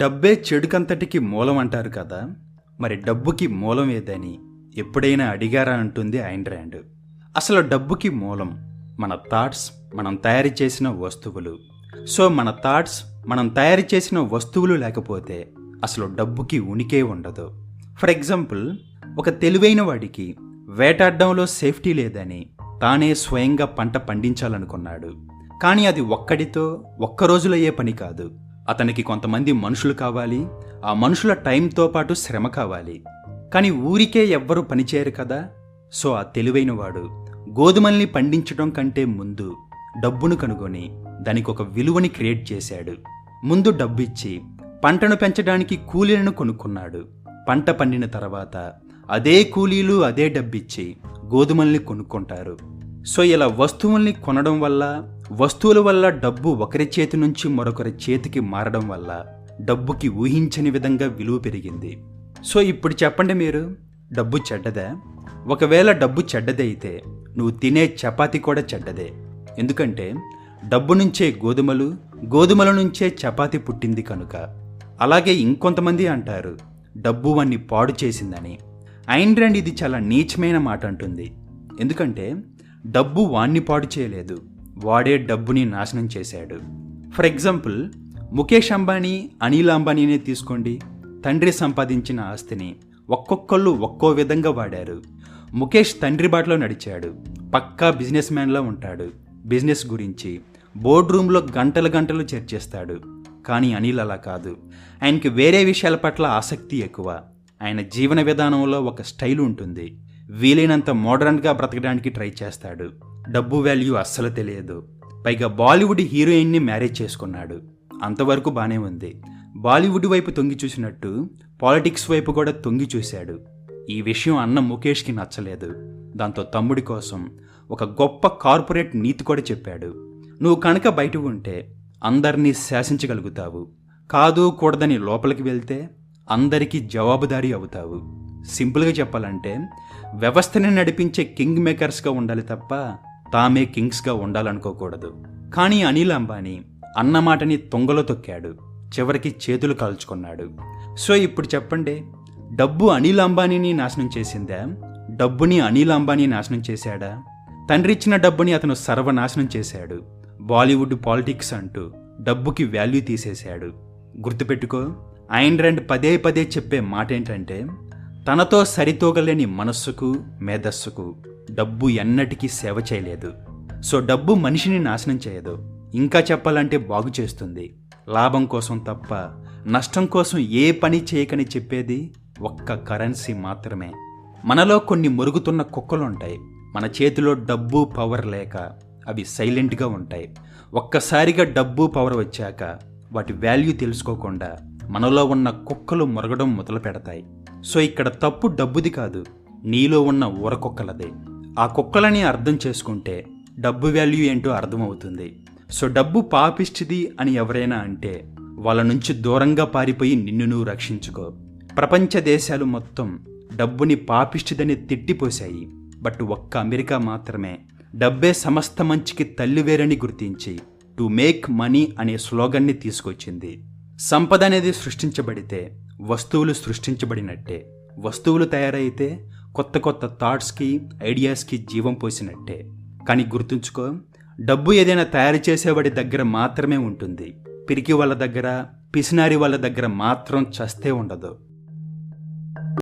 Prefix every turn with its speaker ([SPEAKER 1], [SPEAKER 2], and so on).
[SPEAKER 1] డబ్బే చెడుకంతటికి మూలం అంటారు కదా. మరి డబ్బుకి మూలం ఏదని ఎప్పుడైనా అడిగారా అంటుంది ఐన్ ర్యాండ్ అసలు డబ్బుకి మూలం మన థాట్స్ మనం తయారు చేసిన వస్తువులు. సో మన థాట్స్ మనం తయారు చేసిన వస్తువులు లేకపోతే అసలు డబ్బుకి ఉనికే ఉండదు. ఫర్ ఎగ్జాంపుల్ ఒక తెలివైన వాడికి వేటాడడంలో సేఫ్టీ లేదని తానే స్వయంగా పంట పండించాలనుకున్నాడు. కానీ అది ఒక్కడితో ఒక్క రోజులయ్యే పని కాదు. అతనికి కొంతమంది మనుషులు కావాలి ఆ మనుషుల టైంతో పాటు శ్రమ కావాలి. కానీ ఊరికే ఎవ్వరూ పనిచేయరు కదా? సో ఆ తెలివైనవాడు గోధుమల్ని పండించడం కంటే ముందు డబ్బును కనుగొని దానికి ఒక విలువని క్రియేట్ చేశాడు. ముందు డబ్బిచ్చి పంటను పెంచడానికి కూలీలను కొనుక్కున్నాడు. పంట పండిన తర్వాత అదే కూలీలు అదే డబ్బిచ్చి గోధుమల్ని కొనుక్కుంటారు. సో ఇలా వస్తువుల్ని కొనడం వల్ల వస్తువుల వల్ల డబ్బు ఒకరి చేతి నుంచి మరొకరి చేతికి మారడం వల్ల డబ్బుకి ఊహించని విధంగా విలువ పెరిగింది. సో ఇప్పుడు చెప్పండి మీరు డబ్బు చెడ్డదా? ఒకవేళ డబ్బు చెడ్డదే అయితే నువ్వు తినే చపాతీ కూడా చెడ్డదే. ఎందుకంటే డబ్బు నుంచే గోధుమలు గోధుమల నుంచే చపాతీ పుట్టింది కనుక. అలాగే ఇంకొంతమంది అంటారు డబ్బు వాణ్ణి పాడు చేసిందని. ఐన్ ఇది చాలా నీచమైన మాట అంటుంది. ఎందుకంటే డబ్బు వాణ్ణి పాడు చేయలేదు. వాడే డబ్బుని నాశనం చేశాడు. ఫర్ ఎగ్జాంపుల్ ముఖేష్ అంబానీ అనిల్ అంబానీనే తీసుకోండి. తండ్రి సంపాదించిన ఆస్తిని ఒక్కొక్కళ్ళు ఒక్కో విధంగా వాడారు. ముఖేష్ తండ్రి బాటలో నడిచాడు. పక్కా బిజినెస్ మ్యాన్లో ఉంటాడు. బిజినెస్ గురించి బోర్డ్ రూమ్లో గంటలు గంటలు చర్చిస్తాడు. కానీ అనిల్ అలా కాదు. ఆయనకి వేరే విషయాల పట్ల ఆసక్తి ఎక్కువ. ఆయన జీవన విధానంలో ఒక స్టైల్ ఉంటుంది. వీలైనంత మోడర్న్గా బ్రతకడానికి ట్రై చేస్తాడు. డబ్బు వాల్యూ అస్సలు తెలియదు. పైగా బాలీవుడ్ హీరోయిన్ని మ్యారేజ్ చేసుకున్నాడు. అంతవరకు బాగానే ఉంది. బాలీవుడ్ వైపు తొంగి చూసినట్టు పాలిటిక్స్ వైపు కూడా తొంగి చూశాడు. ఈ విషయం అన్న ముఖేష్కి నచ్చలేదు. దాంతో తమ్ముడి కోసం ఒక గొప్ప కార్పొరేట్ నీతి కూడా చెప్పాడు. నువ్వు కనుక బయట ఉంటే అందరినీ శాసించగలుగుతావు. కాదు కూడదని లోపలికి వెళ్తే అందరికీ జవాబుదారీ అవుతావు. సింపుల్గా చెప్పాలంటే వ్యవస్థని నడిపించే కింగ్ మేకర్స్గా ఉండాలి తప్ప తామే కింగ్స్గా ఉండాలనుకోకూడదు. కానీ అనిల్ అంబానీ అన్నమాటని తొంగలో తొక్కాడు. చివరికి చేతులు కాల్చుకున్నాడు. సో ఇప్పుడు చెప్పండి డబ్బు అనిల్ అంబానీని నాశనం చేసిందా? డబ్బుని అనిల్ అంబానీ నాశనం చేశాడా? తండ్రి ఇచ్చిన డబ్బుని అతను సర్వనాశనం చేశాడు. బాలీవుడ్ పాలిటిక్స్ అంటూ డబ్బుకి వాల్యూ తీసేశాడు. గుర్తుపెట్టుకో ఐన్ ర్యాండ్ పదే పదే చెప్పే మాట ఏంటంటే తనతో సరితూగలేని మనస్సుకు మేధస్సుకు డబ్బు ఎన్నటికీ సేవ చేయలేదు. సో డబ్బు మనిషిని నాశనం చేయదు. ఇంకా చెప్పాలంటే బాగు చేస్తుంది. లాభం కోసం తప్ప నష్టం కోసం ఏ పని చేయకని చెప్పేది ఒక్క కరెన్సీ మాత్రమే. మనలో కొన్ని మురుగుతున్న కుక్కలుంటాయి. మన చేతిలో డబ్బు పవర్ లేక అవి సైలెంట్గా ఉంటాయి. ఒక్కసారిగా డబ్బు పవర్ వచ్చాక వాటి వాల్యూ తెలుసుకోకుండా మనలో ఉన్న కుక్కలు మురగడం మొదలు పెడతాయి సో ఇక్కడ తప్పు డబ్బుది కాదు. నీలో ఉన్న ఊరకొక్కలదే. ఆ కుక్కలని అర్థం చేసుకుంటే డబ్బు వాల్యూ ఏంటో అర్థమవుతుంది. సో డబ్బు పాపిష్టిది అని ఎవరైనా అంటే వాళ్ళ నుంచి దూరంగా పారిపోయి నిన్ను నువ్వు రక్షించుకో. ప్రపంచ దేశాలు మొత్తం డబ్బుని పాపిష్టిదని తిట్టిపోశాయి. బట్ ఒక్క అమెరికా మాత్రమే డబ్బే సమస్త మంచికి తల్లివేరని గుర్తించి టు మేక్ మనీ అనే స్లోగన్ని తీసుకొచ్చింది. సంపద అనేది సృష్టించబడితే వస్తువులు సృష్టించబడినట్టే వస్తువులు తయారైతే కొత్త కొత్త థాట్స్కి ఐడియాస్కి జీవం పోసినట్టే. కానీ గుర్తుంచుకో డబ్బు ఏదైనా తయారు చేసేవాడి దగ్గర మాత్రమే ఉంటుంది. పిరికి వాళ్ళ దగ్గర పిసినారి వాళ్ళ దగ్గర మాత్రం చస్తే ఉండదు.